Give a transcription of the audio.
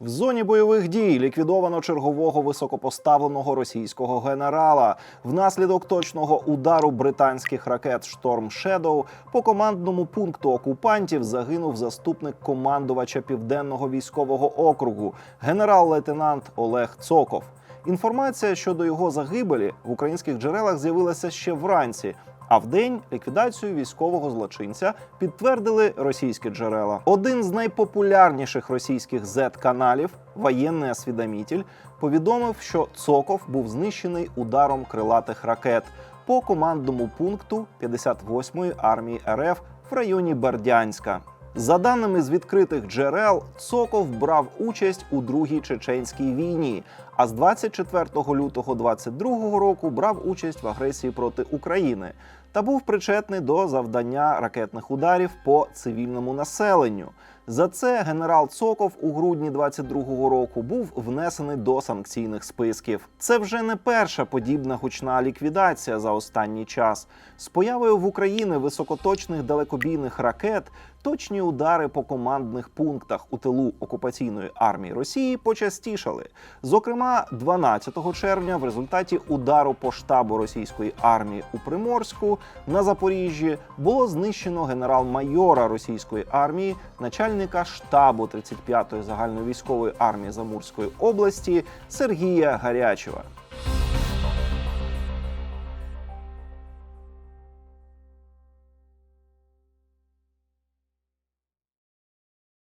В зоні бойових дій ліквідовано чергового високопоставленого російського генерала. Внаслідок точного удару британських ракет Шторм Шедоу по командному пункту окупантів загинув заступник командувача південного військового округу, генерал-лейтенант Олег Цоков. Інформація щодо його загибелі в українських джерелах з'явилася ще вранці. А в день ліквідацію військового злочинця підтвердили російські джерела. Один з найпопулярніших російських Z-каналів, воєнний освідомитель, повідомив, що Цоков був знищений ударом крилатих ракет по командному пункту 58-ї армії РФ в районі Бердянська. За даними з відкритих джерел, Цоков брав участь у другій чеченській війні, а з 24 лютого 22 року брав участь в агресії проти України та був причетний до завдання ракетних ударів по цивільному населенню. За це генерал Цоков у грудні 22-го року був внесений до санкційних списків. Це вже не перша подібна гучна ліквідація за останній час. З появою в Україні високоточних далекобійних ракет точні удари по командних пунктах у тилу окупаційної армії Росії почастішали. Зокрема, 12 червня в результаті удару по штабу російської армії у Приморську на Запоріжжі було знищено генерал-майора російської армії, начальника штабу 35-ї загальновійськової армії Замурської області Сергія Гарячева.